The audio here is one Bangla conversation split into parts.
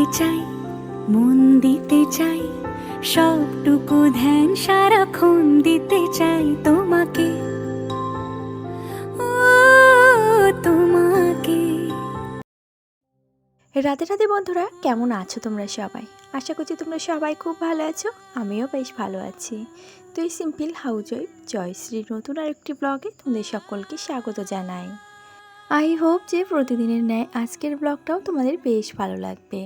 দিতে চাই, মন দিতে চাই, সবটুকু ধ্যান সারাক্ষণ দিতে চাই তোমাকে। তোমাকে। রাতে রাতে বন্ধুরা, কেমন আছো তোমরা সবাই? আশা করছি তোমরা সবাই খুব ভালো আছো, আমিও বেশ ভালো আছি। তো এই সিম্পল হাউস ওয়াইফ জয়শ্রীর নতুন আরেকটি ব্লগে তোমাদের সকলকে স্বাগত জানাই। আই হোপ যে প্রতিদিনের ন্যায় আজকের ব্লগটাও তোমাদের বেশ ভালো লাগবে।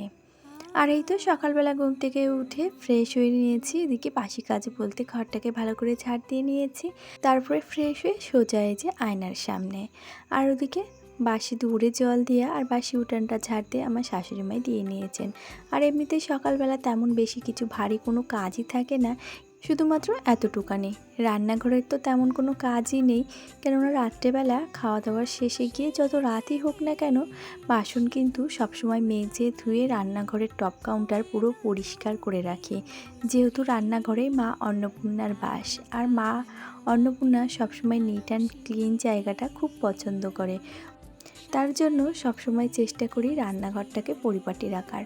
আর এই তো সকালবেলা ঘুম থেকে উঠে ফ্রেশ হয়ে নিয়েছি। এদিকে বাসি কাজ বলতে ঘরটাকে ভালো করে ঝাড় দিয়ে নিয়েছি। তারপরে ফ্রেশ হয়ে সোজা যে আয়নার সামনে। আর ওদিকে বাসি দূরে জল দিয়ে আর বাসি উঠানটা ঝাড় দিয়ে আমার শাশুড়ি মাই দিয়ে নিয়েছেন। আর এমনিতে সকালবেলা তেমন বেশি কিছু ভারী কোনো কাজই থাকে না। শুধুমাত্র এতটুকানি। রান্নাঘরের তো তেমন কোনো কাজই নেই, কেননা রাত্রেবেলা খাওয়া দাওয়ার শেষে গিয়ে যত রাতই হোক না কেন, বাসন কিন্তু সবসময় মেজে ধুয়ে রান্নাঘরের টপ কাউন্টার পুরো পরিষ্কার করে রাখি। যেহেতু রান্নাঘরে মা অন্নপূর্ণার বাস, আর মা অন্নপূর্ণা সবসময় নিট অ্যান্ড ক্লিন জায়গাটা খুব পছন্দ করে। তার জন্য সবসময় চেষ্টা করি রান্নাঘরটাকে পরিপাটি রাখার।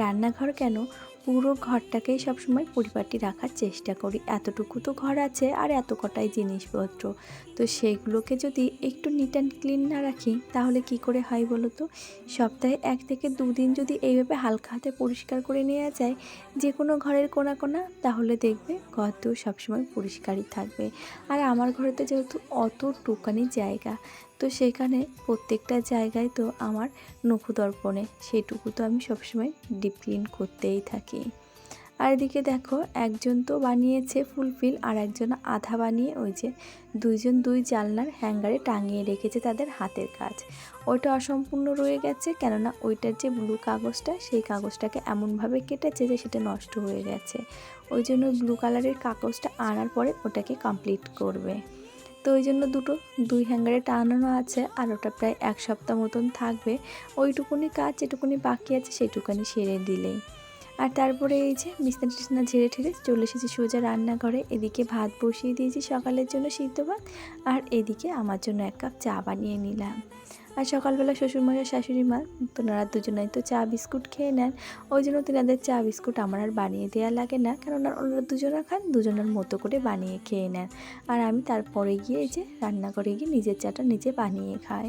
রান্নাঘর কেন? পুরো ঘরটাকেই সবসময় পরিপাটি রাখার চেষ্টা করি। এতটুকু তো ঘর আছে আর এত কটাই জিনিসপত্র। তো সেইগুলোকে যদি একটু নিট অ্যান্ড ক্লিন না রাখি, তাহলে কি করে হয় বলো তো? সপ্তাহে এক থেকে দুদিন যদি এইভাবে হালকা হাতে পরিষ্কার করে নেওয়া যায়, যে কোনো ঘরের কোনা কোনা তাহলে দেখবে ঘর তো সবসময় পরিষ্কারই থাকবে। আর আমার ঘরেতে যেহেতু অত টুকানি জায়গা তো সেখানে প্রত্যেকটা জায়গায় তো আমার নখদর্পণে, সেইটুকু তো আমি সবসময় ডিপ ক্লিন করতেই থাকি। আর এদিকে দেখো, একজন তো বানিয়েছে ফুলফিল আর একজন আধা বানিয়ে ওই যে দুইজন দুই জানলার হ্যাঙ্গারে টাঙিয়ে রেখেছে তাদের হাতের কাজ। ওইটা অসম্পূর্ণ রয়ে গেছে, কেননা ওইটার যে ব্লু কাগজটা, সেই কাগজটাকে এমনভাবে কেটেছে যে সেটা নষ্ট হয়ে গেছে। ওই জন্য ব্লু কালারের কাগজটা আনার পরে ওটাকে কমপ্লিট করবে। তো ওই জন্য দুটো, দুই হ্যাঙ্গারে টানানো আছে আর ওটা প্রায় এক সপ্তাহ মতন থাকবে। ওইটুকুনি কাজ যেটুকুনি বাকি আছে সেইটুকুনি সেরে দিলেই। আর তারপরে এই যে বিছনা টিছনা ঝেড়ে ঠেড়ে চলে এসেছি সোজা রান্নাঘরে। এদিকে ভাত বসিয়ে দিয়েছি সকালের জন্য সিদ্ধ ভাত আর এদিকে আমার জন্য এক কাপ চা বানিয়ে নিলাম। আর সকালবেলা শ্বশুরমশাই, শাশুড়ি মা, তোনারা দুজনেই তো চা বিস্কুট খেয়ে নেন। ওই জন্য তেনাদের চা বিস্কুট আমার আর বানিয়ে দেওয়া লাগে না, কেননা ওনারা দুজনা খান, দুজনের মতো করে বানিয়ে খেয়ে নেন। আর আমি তারপরে গিয়ে যে রান্নাঘরে গিয়ে নিজের চাটা নিজে বানিয়ে খাই।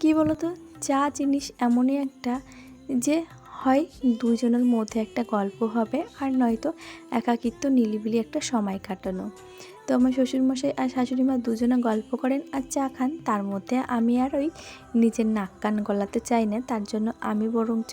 কি বলতো? চা জিনিস এমনই একটা যে হয় দুজনের মধ্যে একটা গল্প হবে, আর নয়তো একাকিত্ব নিলিবিলি একটা সময় কাটানো। তো আমার শ্বশুরমশাই আর শাশুড়ি মা দুজনে গল্প করেন আর চা খান। তার মধ্যে আমি আর ওই নিজের নাক কান গলাতে চাই না, তার জন্য আমি বরঞ্চ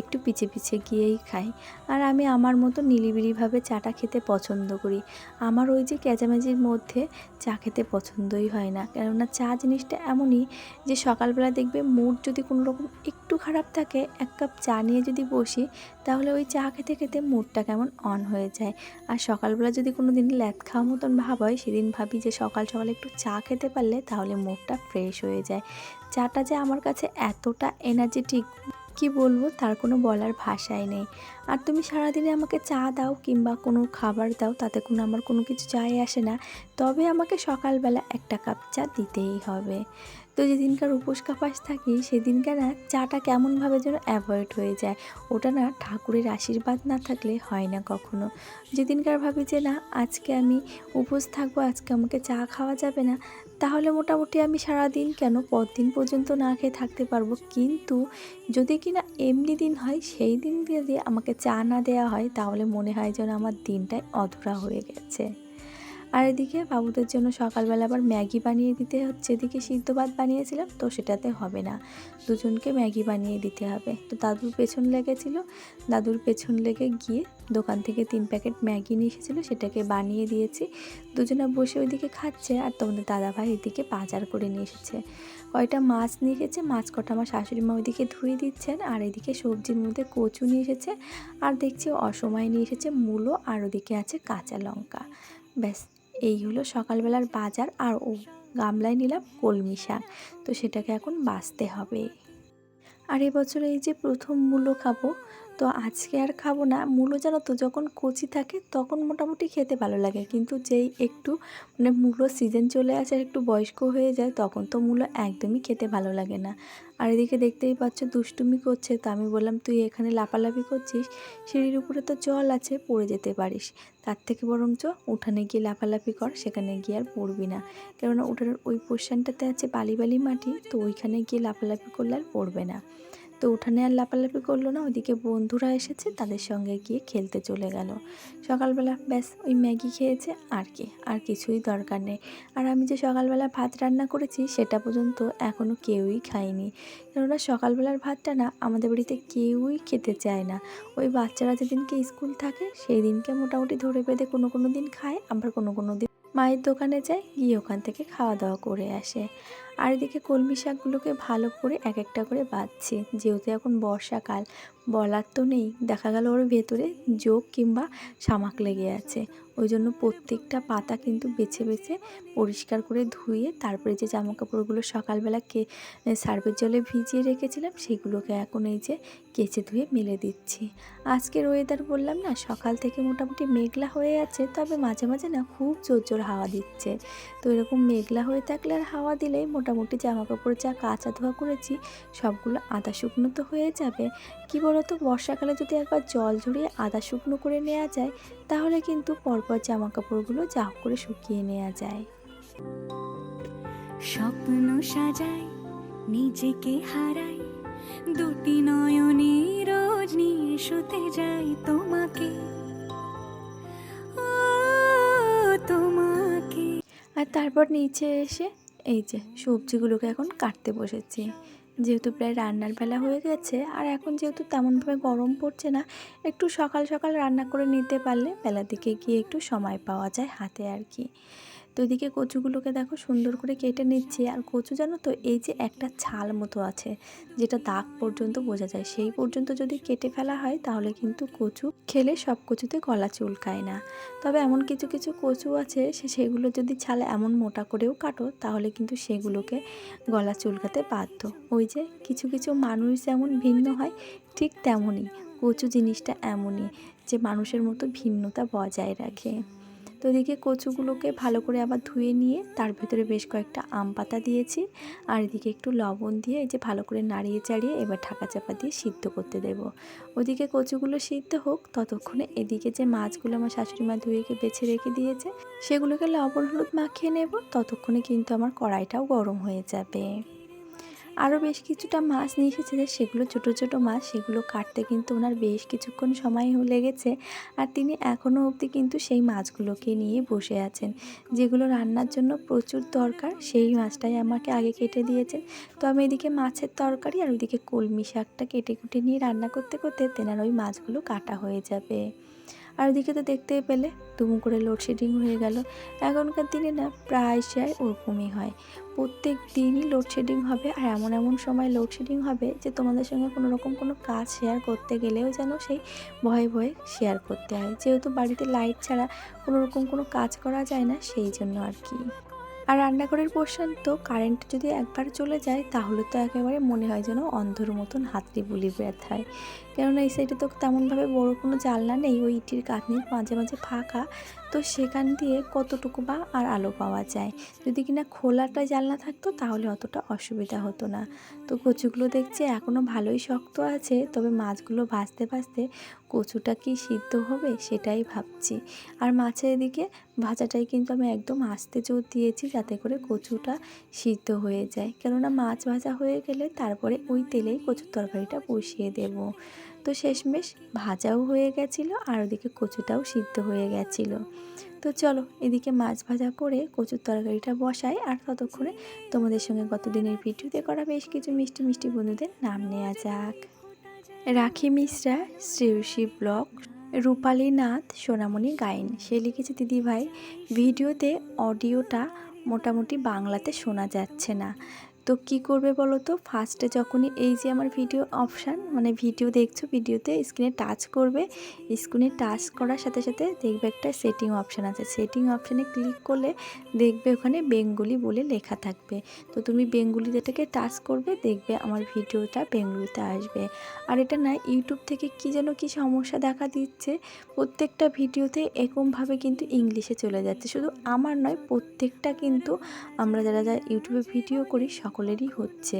একটু পিছে পিছে গিয়েই খাই। আর আমি আমার মতো নিলিবিলিভাবে চাটা খেতে পছন্দ করি। আমার ওই যে ক্যাচামেচির মধ্যে চা খেতে পছন্দই হয় না, কেননা চা জিনিসটা এমনই যে সকালবেলা দেখবে মুড যদি কোনো রকম একটু খারাপ থাকে, এক কাপ চা নিয়ে যদি বসি, তাহলে ওই চা খেতে খেতে মুডটা কেমন অন হয়ে যায়। আর সকালবেলা যদি কোনো দিন ল্যাদ খাওয়া মতন ভাব হয় সেদিন ভাবি যে সকাল সকাল একটু চা খেতে পারলে তাহলে মুখটা ফ্রেশ হয়ে যায়। চাটা যে আমার কাছে এতটা এনার্জেটিক কি বলব, তার কোনো বলার ভাষাই নেই। আর তুমি সারাদিনে আমাকে চা দাও কিংবা কোনো খাবার দাও, তাতে কোনো আমার কোনো কিছু চাই আসে না। তবে আমাকে সকালবেলা একটা কাপ চা দিতেই হবে। তো যেদিনকার উপোস কাপাস থাকি সেদিনকার না চাটা কেমনভাবে যেন অ্যাভয়েড হয়ে যায়। ওটা না ঠাকুরের আশীর্বাদ না থাকলে হয় না কখনো। যেদিনকার ভাবি যে, না, আজকে আমি উপোস থাকব, আজকে আমাকে চা খাওয়া যাবে না, তাহলে মোটামুটি আমি সারাদিন কেন পরদিন পর্যন্ত না খেয়ে থাকতে পারব? কিন্তু যদি কিনা এমনি দিন হয়, সেই দিন যদি আমাকে চা না দেওয়া হয়, তাহলে মনে হয় যেন আমার দিনটাই অধুরা হয়ে গেছে। আর এদিকে বাবুদের জন্য সকালবেলা আবার ম্যাগি বানিয়ে দিতে হচ্ছে। এদিকে সিদ্ধ ভাত বানিয়েছিলাম, তো সেটাতে হবে না। দুজনকে ম্যাগি বানিয়ে দিতে হবে। তো দাদুর পেছন লেগেছিল। দাদুর পেছন লেগে গিয়ে দোকান থেকে তিন প্যাকেট ম্যাগি নিয়ে এসেছিল, সেটাকে বানিয়ে দিয়েছি। দুজনে বসে ওইদিকে খাচ্ছে আর তোমাদের দাদাভাই এদিকে বাজার করে নিয়ে এসেছে। কয়টা মাছ নিয়ে এসেছে মাছ কটা আমার শাশুড়ি মা ওইদিকে ধুয়ে দিচ্ছেন। আর এদিকে সবজির মধ্যে কচু নিয়ে এসেছে। আর দেখছি অসময় নিয়ে এসেছে মূলো, আর ওদিকে আছে কাঁচা লঙ্কা। ব্যাস এই হলো সকালবেলার বাজার আর ও গামলায় নিলাম কলমি শাক। তো সেটাকে এখন বাঁচতে হবে। আর এবছর এই যে প্রথম মূলো খাব তো আজকে আর খাব না। মূলো জানো তো, যখন কচি থাকে তখন মোটামুটি খেতে ভালো লাগে। কিন্তু যেই একটু মানে মূলো সিজন চলে আসে আর একটু বয়স্ক হয়ে যায়, তখন তো মূলো একদমই খেতে ভালো লাগে না। আর এদিকে দেখতেই পাচ্ছ দুষ্টুমি করছে। তো আমি বললাম, তুই এখানে লাফালাফি করছিস? সিঁড়ির উপরে তো জল আছে, পড়ে যেতে পারিস। তার থেকে বরঞ্চ উঠানে গিয়ে লাফালাফি কর, সেখানে গিয়ে আর পড়বি না। কেননা উঠানের ওই পোর্শনটাতে আছে বালি বালি মাটি, তো ওইখানে গিয়ে লাফালাফি করলে আর পড়বে না। তো উঠানে আর লাফালাফি করল না, ওইদিকে বন্ধুরা এসেছে, তাদের সঙ্গে গিয়ে খেলতে চলে গেল। সকালবেলা ব্যাস, ওই ম্যাগি খেয়েছে, আর কি, আর কিছুই দরকার নেই। আর আমি যে সকালবেলা ভাত রান্না করেছি, সেটা পর্যন্ত এখনও কেউই খায়নি। কেননা সকালবেলার ভাতটা না, আমাদের বাড়িতে কেউই খেতে চায় না। ওই বাচ্চারা যেদিনকে স্কুল থাকে সেই দিনকে মোটামুটি ধরে বেঁধে কোনো কোনো দিন খায়, আবার কোনো কোনো দিন মায়ের দোকানে যায়, গিয়ে ওখান থেকে খাওয়া দাওয়া করে আসে। আর এদিকে কলমি শাকগুলোকে ভালো করে এক একটা করে বাঁধছি। যেহেতু এখন বর্ষাকাল বলার তো নেই। দেখা গেল ওর ভেতরে যোগ কিংবা শামাক লেগে আছে। ওই জন্য প্রত্যেকটা পাতা কিন্তু বেছে বেছে পরিষ্কার করে ধুয়ে তারপরে যে জামা কাপড়গুলো সকালবেলা কে সার্ফের জলে ভিজিয়ে রেখেছিলাম, সেগুলোকে এখন এই যে কেচে ধুয়ে মেলে দিচ্ছি। আজকের ওয়েদার বললাম না, সকাল থেকে মোটামুটি মেঘলা হয়ে আছে, তবে মাঝে মাঝে না খুব জোর জোর হাওয়া দিচ্ছে। তো এরকম মেঘলা হয়ে থাকলে আর হাওয়া দিলেই মোটামুটি জামা কাপড় যা কাঁচা ধোয়া করেছি, সবগুলো আদা শুকনো তো হয়ে যাবে। কি বলতো বর্ষাকালে যদি একবার জল ঝরিয়ে আদা শুকনো করে নেওয়া যায় তাহলে কিন্তু পরপর জামা কাপড়গুলো যা করে শুকিয়ে নেওয়া যায়। স্বপ্ন সাজাই নিজেকে হারাই দুটি নয়নে রোজ নিয়ে শুতে যাই তোমাকে। তোমাকে। আর তারপর নিচে এসে এই যে সবজিগুলোকে এখন কাটতে বসেছি। যেহেতু প্রায় রান্নার বেলা হয়ে গেছে, আর এখন যেহেতু তেমনভাবে গরম পড়ছে না, একটু সকাল সকাল রান্না করে নিতে পারলে বেলা দিকে গিয়ে একটু সময় পাওয়া যায় হাতে আর কি। তো এদিকে কচুগুলোকে দেখো সুন্দর করে কেটে নিচ্ছি। আর কচু জানো তো, এই যে একটা ছাল মতো আছে, যেটা দাগ পর্যন্ত বোঝা যায়। সেই পর্যন্ত যদি কেটে ফেলা হয়, তাহলে কিন্তু কচু খেলে সব কচুতে গলা চুলকায় না। তবে এমন কিছু কিছু কচু আছে, সে, সেগুলো যদি ছাল এমন মোটা করেও কাটো, তাহলে কিন্তু সেগুলোকে গলা চুলকাতে বাধ্য। ওই যে কিছু কিছু মানুষ যেমন ভিন্ন হয়, ঠিক তেমনই কচু জিনিসটা এমনই, যে মানুষের মতো ভিন্নতা বজায় রাখে। তো এদিকে কচুগুলোকে ভালো করে আবার ধুয়ে নিয়ে তার ভেতরে বেশ কয়েকটা আম পাতা দিয়েছি। আর এদিকে একটু লবণ দিয়ে এই যে ভালো করে নাড়িয়ে চাড়িয়ে এবার ঢাকা চাপা দিয়ে সিদ্ধ করতে দেব। ওদিকে কচুগুলো সিদ্ধ হোক, ততক্ষণে এদিকে যে মাছগুলো আমার শাশুড়ি মা ধুয়েকে বেছে রেখে দিয়েছে, সেগুলোকে লবণ হলুদ মাখিয়ে নেব। ততক্ষণে কিন্তু আমার কড়াইটাও গরম হয়ে যাবে। আরও বেশ কিছুটা মাছ নিয়ে এসেছে যে সেগুলো ছোট ছোট মাছ, সেগুলো কাটতে কিন্তু ওনার বেশ কিছুক্ষণ সময় লেগেছে। আর তিনি এখনও অবধি কিন্তু সেই মাছগুলোকে নিয়ে বসে আছেন, যেগুলো রান্নার জন্য প্রচুর দরকার। সেই মাছটাই আমাকে আগে কেটে দিয়েছেন। তো আমি এদিকে মাছের তরকারি আর ওইদিকে কলমি শাকটা কেটে কুটে নিয়ে রান্না করতে করতে তেনার ওই মাছগুলো কাটা হয়ে যাবে। আর ওদিকে তো দেখতেই পেলে দুমু করে লোডশেডিং হয়ে গেল। এখনকার দিনে না প্রায় প্রায় ওরকমই হয়। প্রত্যেক দিনই লোডশেডিং হবে আর এমন এমন সময় লোডশেডিং হবে যে তোমাদের সঙ্গে কোনো রকম কোনো কাজ শেয়ার করতে গেলেও যেন সেই ভয়ে ভয়ে শেয়ার করতে হয়। যেহেতু বাড়িতে লাইট ছাড়া কোনো রকম কোনো কাজ করা যায় না, সেই জন্য আর কি। আর রান্নাঘরের পোর্শন তো কারেন্ট যদি একবার চলে যায়, তাহলে তো একেবারে মনে হয় যেন অন্ধর মতন হাতড়ি বুলি ব্যথায়। কেননা এই সাইডে তো তেমনভাবে বড় কোনো জানলা নেই, ওই ইটির কাঁথনির মাঝে মাঝে ফাঁকা। তো সেখান দিয়ে কতটুকু বা আর আলো পাওয়া যায়? যদি কিনা খোলাটা জানলা থাকতো তাহলে অতটা অসুবিধা হতো না। তো কচুগুলো দেখছি এখনও ভালোই শক্ত আছে, তবে মাছগুলো ভাজতে ভাজতে কচুটা কি সিদ্ধ হবে সেটাই ভাবছি। আর মাছের এদিকে ভাজাটাই কিন্তু আমি একদম আস্তে জোর দিয়েছি যাতে করে কচুটা সিদ্ধ হয়ে যায়। কেননা মাছ ভাজা হয়ে গেলে তারপরে ওই তেলেই কচুর তরকারিটা বসিয়ে দেব। তো শেষমেশ ভাজাও হয়ে গেছিল আর ওদিকে কচুটাও সিদ্ধ হয়ে গেছিল। তো চলো এদিকে মাছ ভাজা করে কচুর তরকারিটা বসাই আর ততক্ষণে তোমাদের সঙ্গে গত দিনের ভিডিওতে করা বেশ কিছু মিষ্টি মিষ্টি বন্ধুদের নাম নেওয়া যাক। রাখি মিশ্রা, শ্রেয়সী ব্লক, রূপালী নাথ, সোনামণি গাইন। সে লিখেছে দিদিভাই ভিডিওতে অডিওটা মোটামুটি বাংলাতে শোনা যাচ্ছে না। তো কি করবে বলো তো? ফার্স্টে যখনই এই যে আমার ভিডিও অপশান মানে ভিডিও দেখছ ভিডিওতে স্ক্রিনে টাচ করবে। স্ক্রিনে টাচ করার সাথে সাথে দেখবে একটা সেটিং অপশান আছে। সেটিং অপশানে ক্লিক করলে দেখবে ওখানে বেঙ্গলি বলে লেখা থাকবে। তো তুমি বেঙ্গলি যেটাকে টাচ করবে, দেখবে আমার ভিডিওটা বেঙ্গলিতে আসবে। আর এটা না ইউটিউব থেকে কি যেন কি সমস্যা দেখা দিচ্ছে, প্রত্যেকটা ভিডিওতে এরকমভাবে কিন্তু ইংলিশে চলে যাচ্ছে। শুধু আমার নয়, প্রত্যেকটা কিন্তু আমরা যারা যারা ইউটিউবে ভিডিও করি সকলেরই হচ্ছে।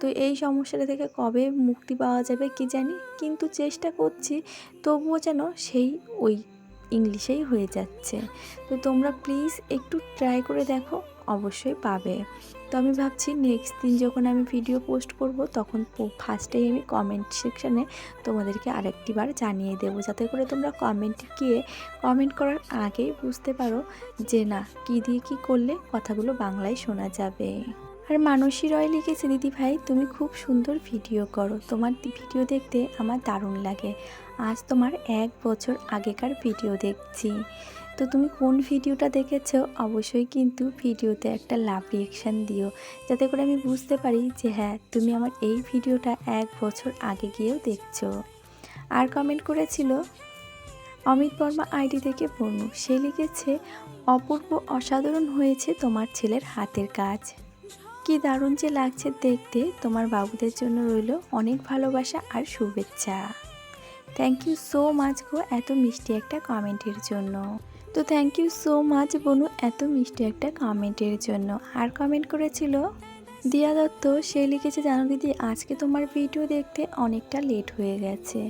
তো এই সমস্যাটা থেকে কবে মুক্তি পাওয়া যাবে কি জানি? কিন্তু চেষ্টা করছি, তবুও যেন সেই ওই ইংলিশেই হয়ে যাচ্ছে। তো তোমরা প্লিজ একটু ট্রাই করে দেখো, অবশ্যই পাবে। তো আমি ভাবছি নেক্সট দিন যখন আমি ভিডিও পোস্ট করব, তখন ফার্স্টেই আমি কমেন্ট সেকশানে তোমাদেরকে আরেকটি বার জানিয়ে দেবো। যাতে করে তোমরা কমেন্ট গিয়ে কমেন্ট করার আগেই বুঝতে পারো যে না, কী দিয়ে কী করলে কথাগুলো বাংলায় শোনা যাবে। আর মানসী রয় লিখেছে, দিদি ভাই, তুমি খুব সুন্দর ভিডিও করো। তোমার ভিডিও দেখতে আমার দারুণ লাগে। আজ তোমার এক বছর আগেকার ভিডিও দেখছি। তো তুমি কোন ভিডিওটা দেখেছ? অবশ্যই কিন্তু ভিডিওতে একটা লাভ রিয়েকশান দিও। যাতে করে আমি বুঝতে পারি যে হ্যাঁ তুমি আমার এই ভিডিওটা এক বছর আগে গিয়েও দেখছ। আর কমেন্ট করেছিল, অমিত বর্মা আইডি থেকে বনু সে লিখেছে, অপূর্ব অসাধারণ হয়েছে তোমার ছেলের হাতের কাজ। কি দারুণ যে লাগছে দেখতে। তোমার বাবুদের জন্য রইল অনেক ভালোবাসা আর শুভেচ্ছা। থ্যাংক ইউ সো মাচ গো এত মিষ্টি একটা কমেন্টের জন্য। তো থ্যাংক ইউ সো মাচ বনু এত মিষ্টি একটা কমেন্টের জন্য। আর কমেন্ট করেছিল? দিয়া দত্ত, সে লিখেছে, জানো দিদি, আজকে তোমার ভিডিও দেখতে অনেকটা লেট হয়ে গেছে।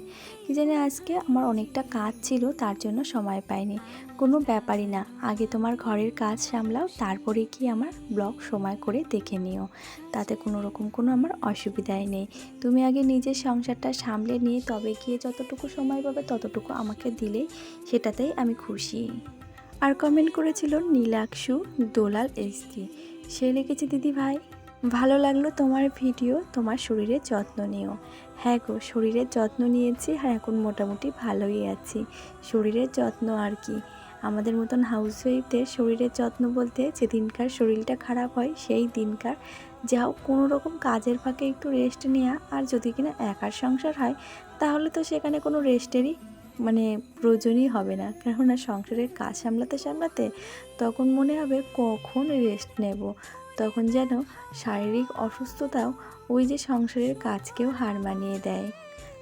কি জানি আজকে আমার অনেকটা কাজ ছিল, তার জন্য সময় পাইনি। কোনো ব্যাপারই না, আগে তোমার ঘরের কাজ সামলাও, তারপরে কি আমার ব্লগ সময় করে দেখে নিও। তাতে কোনো রকম কোনো আমার অসুবিধাই নেই। তুমি আগে নিজের সংসারটা সামলে নিয়ে, তবে গিয়ে যতটুকু সময় পাবে, ততটুকু আমাকে দিলে, সেটাতেই আমি খুশি। আর কমেন্ট করেছিল, নীলাক্ষু, দোলাল এসডি সে লিখেছে, দিদি ভাই ভালো লাগল তোমার ভিডিও, তোমার শরীরের যত্ন নিও। হ্যাঁ গো, শরীরের যত্ন নিয়েছি, আর এখন মোটামুটি ভালোই আছি। শরীরের যত্ন আর কি? আমাদের মতন হাউসওয়াইফদের শরীরের যত্ন বলতে যেদিনকার শরীরটা খারাপ হয়, সেই দিনকার। যাও কোনো রকম কাজের ফাঁকে একটু রেস্ট নেওয়া আর যদি কিনা একার সংসার হয়, তাহলে তো সেখানে কোনো রেস্টেরই মানে প্রয়োজনই হবে না। কেননা সংসারের কাজ সামলাতে সামলাতে তখন মনে হবে কখন রেস্ট নেব। তখন যেন শারীরিক অসুস্থতাও ওই যে সংসারের কাজকেও হার মানিয়ে দেয়।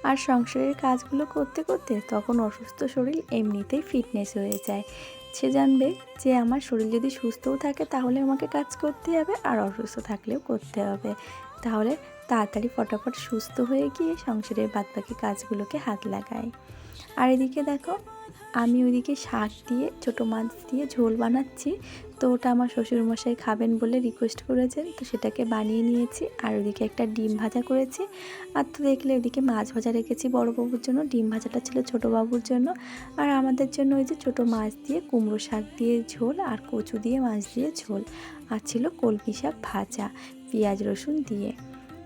আর সংসারের কাজগুলো করতে করতে তখন অসুস্থ শরীর এমনিতেই ফিটনেস হয়ে যায়। সে জানবে যে আমার শরীর যদি সুস্থও থাকে তাহলে আমাকে কাজ করতে হবে আর অসুস্থ থাকলেও করতে হবে। তাহলে তাড়াতাড়ি ফটাফট সুস্থ হয়ে গিয়ে সংসারের বাদবাকি কাজগুলোকে হাত লাগায়। আর এদিকে দেখো আমি ওইদিকে শাক দিয়ে, ছোটো মাছ দিয়ে ঝোল বানাচ্ছি। তো ওটা আমার শ্বশুরমশাই খাবেন বলে রিকোয়েস্ট করেছেন। তো সেটাকে বানিয়ে নিয়েছি। আর ওদিকে একটা ডিম ভাজা করেছি। আর তো দেখলে ওদিকে মাছ ভাজা রেখেছি বড় বাবুর জন্য। ডিম ভাজাটা ছিল ছোটো বাবুর জন্য। আর আমাদের জন্য ওই যে ছোটো মাছ দিয়ে কুমড়ো শাক দিয়ে ঝোল আর কচু দিয়ে মাছ দিয়ে ঝোল। আর ছিল কলমি শাক ভাজা, পেঁয়াজ রসুন দিয়ে।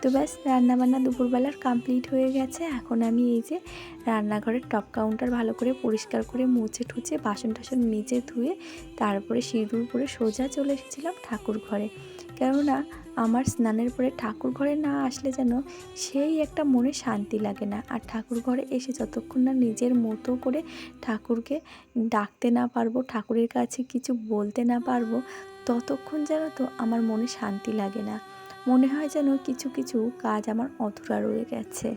তো ব্যাস, রান্নাবান্না দুপুরবেলার কমপ্লিট হয়ে গেছে। এখন আমি এই যে রান্নাঘরের টপ কাউন্টার ভালো করে পরিষ্কার করে মুছে ঠুচে বাসন টাসন নিচে ধুয়ে তারপরে সিঁদুর পরে সোজা চলে এসেছিলাম ঠাকুর ঘরে। কেননা আমার স্নানের পরে ঠাকুর ঘরে না আসলে যেন সেই একটা মনে শান্তি লাগে না। আর ঠাকুর ঘরে এসে যতক্ষণ না নিজের মতো করে ঠাকুরকে ডাকতে না পারব, ঠাকুরের কাছে কিছু বলতে না পারব, ততক্ষণ যেন তো আমার মনে শান্তি লাগে না। মনে হয় যেন কিছু কিছু কাজ আমার অধুরা রয়ে গেছে।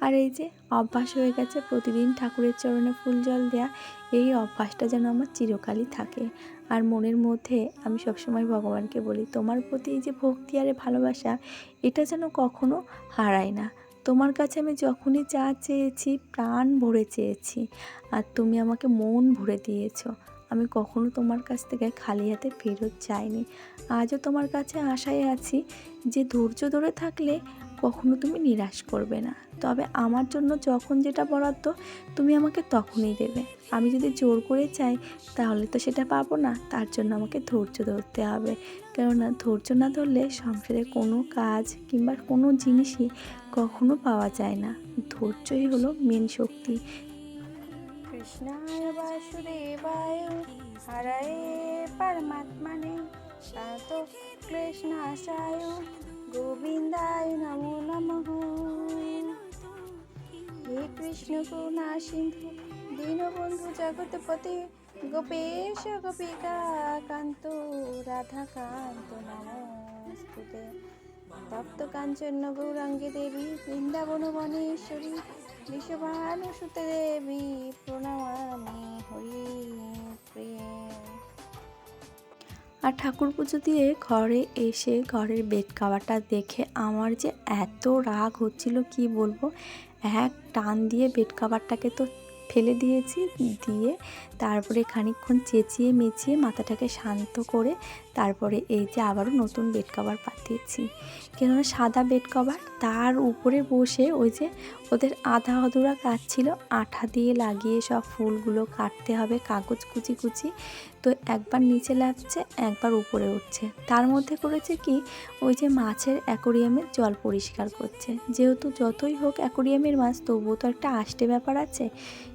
আর এই যে অভ্যাস হয়ে গেছে, প্রতিদিন ঠাকুরের চরণে ফুল জল দেয়া, এই অভ্যাসটা যেন আমার চিরকালই থাকে। আর মনের মধ্যে আমি সবসময় ভগবানকে বলি, তোমার প্রতি এই যে ভক্তি আর ভালোবাসা, এটা যেন কখনো হারায় না। তোমার কাছে আমি যখনই যা চেয়েছি, প্রাণ ভরে চেয়েছি। আর তুমি আমাকে মন ভরে দিয়েছ। আমি কখনো তোমার কাছ থেকে খালি হাতে ফেরত যাইনি আজও তোমার কাছে আশায় আছি যে ধৈর্য ধরে থাকলে কখনো তুমি নিরাশ করবে না। তবে আমার জন্য যখন যেটা বরাদ্দ, তুমি আমাকে তখনই দেবে। আমি যদি জোর করে চাই, তাহলে তো সেটা পাবো না। তার জন্য আমাকে ধৈর্য ধরতে হবে। কেননা ধৈর্য না ধরলে সংসারে কোনো কাজ কিংবা কোনো জিনিসই কখনো পাওয়া যায় না। ধৈর্যই হলো মেন শক্তি। কৃষ্ণায় বাসুদেবায় হরায়ে পরমাত্মনে তাত ক্লেশনাশায় গোবিন্দায় নমো নমঃ। হে কৃষ্ণ করুণা সিন্ধু, দীনবন্ধু জগৎপতি গোপেশ গোপিকা কান্ত রাধাকান্ত, নমস্তুতে। তপ্ত কাঞ্চন গৌরাঙ্গী দেবী বৃন্দাবন বনেশ্বরী বিশ্বভানুসুতে দেবী প্রণমামি হরি আর ঠাকুর পুজো দিয়ে ঘরে এসে ঘরের বেড কাভারটা দেখে আমার যে এত রাগ হচ্ছিল, কি বলব? এক টান দিয়ে বেড কাভারটাকে তো ফেলে দিয়েছি, দিয়ে তারপরে খানিকক্ষণ চেঁচিয়ে মেচিয়ে মাথাটাকে শান্ত করে তারপরে এই যে আবারও নতুন বেড কভার পাতিয়েছি কেননা সাদা বেড কভার তার উপরে বসে ওই যে ওদের আধা অধুরা কাজ ছিল, আঠা দিয়ে লাগিয়ে সব ফুলগুলো কাটতে হবে, কাগজ কুচি কুচি। তো একবার নিচে লাগছে, একবার উপরে উঠছে। তার মধ্যে করেছে কি, ওই যে মাছের অ্যাকোরিয়ামের জল পরিষ্কার করছে। যেহেতু যতই হোক অ্যাকোরিয়ামের মাছ, তবুও তো একটা আষ্টে ব্যাপার আছে,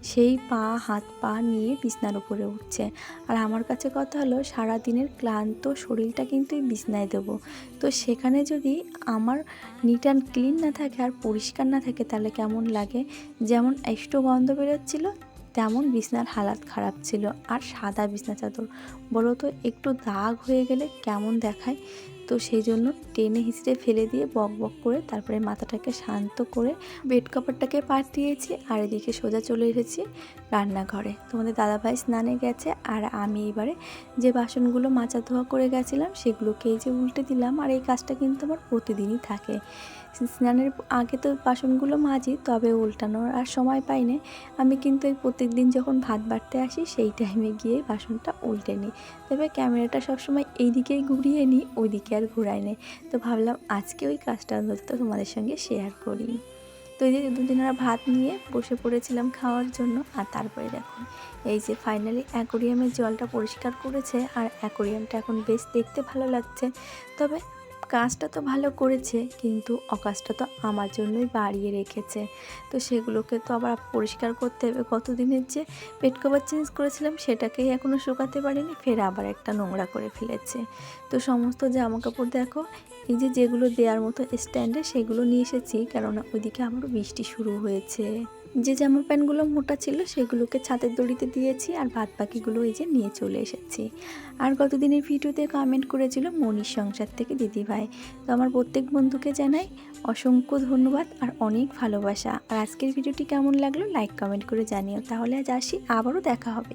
সেই পা, হাত, পা নিয়ে বিছনার উপরে উঠছে। আর আমার কাছে কথা হলো সারা দিনের ক্লান্ত শরীরটা কিন্তু বিছনায় দেবো। তো সেখানে যদি আমার নিট অ্যান্ড ক্লিন না থাকে আর পরিষ্কার না থাকে, তাহলে কেমন লাগে? যেমন একটু গন্ধ বেরোচ্ছিলো, তেমন বিছনার হালাত খারাপ ছিল। আর সাদা বিছনা চাদর, বলো তো, একটু দাগ হয়ে গেলে কেমন দেখায়? তো সেই জন্য টেনে হিঁচড়ে ফেলে দিয়ে বক বক করে তারপরে মাথাটাকে শান্ত করে বেড কাপড়টাকে দিয়েছি আর এদিকে সোজা চলে এসেছি রান্নাঘরে। তোমাদের দাদাভাই স্নানে গেছে আর আমি এবারে যে বাসনগুলো মাচা ধোয়া করে গেছিলাম সেগুলোকে এই যে উল্টে দিলাম আর এই কাজটা কিন্তু আমার প্রতিদিনই থাকে। স্নানের আগে তো বাসনগুলো মাজি, তবে উল্টানোর আর সময় পাই না আমি কিন্তু এই প্রত্যেক দিন যখন ভাত বাড়তে আসি, সেই টাইমে গিয়ে বাসনটা উল্টে নিই। তবে ক্যামেরাটা সবসময় এই দিকেই ঘুরিয়ে নিই ওই দিকে আর ঘুরাই নেই। তো ভাবলাম আজকে ওই কাজটা অন্তত তোমাদের সঙ্গে শেয়ার করি। তো এই যে দুদিনারা ভাত নিয়ে বসে পড়েছিলাম খাওয়ার জন্য, আর তারপরে দেখো, এই যে ফাইনালি অ্যাকোরিয়ামের জলটা পরিষ্কার করেছে, আর অ্যাকোরিয়ামটা এখন বেশ দেখতে ভালো লাগছে। তবে কাজটা তো ভালো করেছে, কিন্তু অকাজটা তো আমার জন্যই বাড়িয়ে রেখেছে। তো সেগুলোকে তো আবার পরিষ্কার করতে হবে। কতদিনের যে পেট কভার চেঞ্জ করেছিলাম, সেটাকেই এখনও শুকাতে পারিনি, ফের আবার একটা নোংরা করে ফেলেছে। তো সমস্ত জামা কাপড় দেখো, এই যে যেগুলো দেওয়ার মতো স্ট্যান্ডে সেগুলো নিয়ে এসেছি, কেননা ওইদিকে আমারও বৃষ্টি শুরু হয়েছে। যে জামা প্যান্টগুলো মোটা ছিল সেগুলোকে ছাতের দড়িতে দিয়েছি আর ভাত বাকিগুলো এই যে নিয়ে চলে এসেছি। আর গতদিনের ভিডিওতে কমেন্ট করেছিল মনির সংসার থেকে দিদিভাই। তো আমার প্রত্যেক বন্ধুকে জানাই অসংখ্য ধন্যবাদ আর অনেক ভালোবাসা। আর আজকের ভিডিওটি কেমন লাগল লাইক কমেন্ট করে জানিও। তাহলে আজ আসি, আবারও দেখা হবে।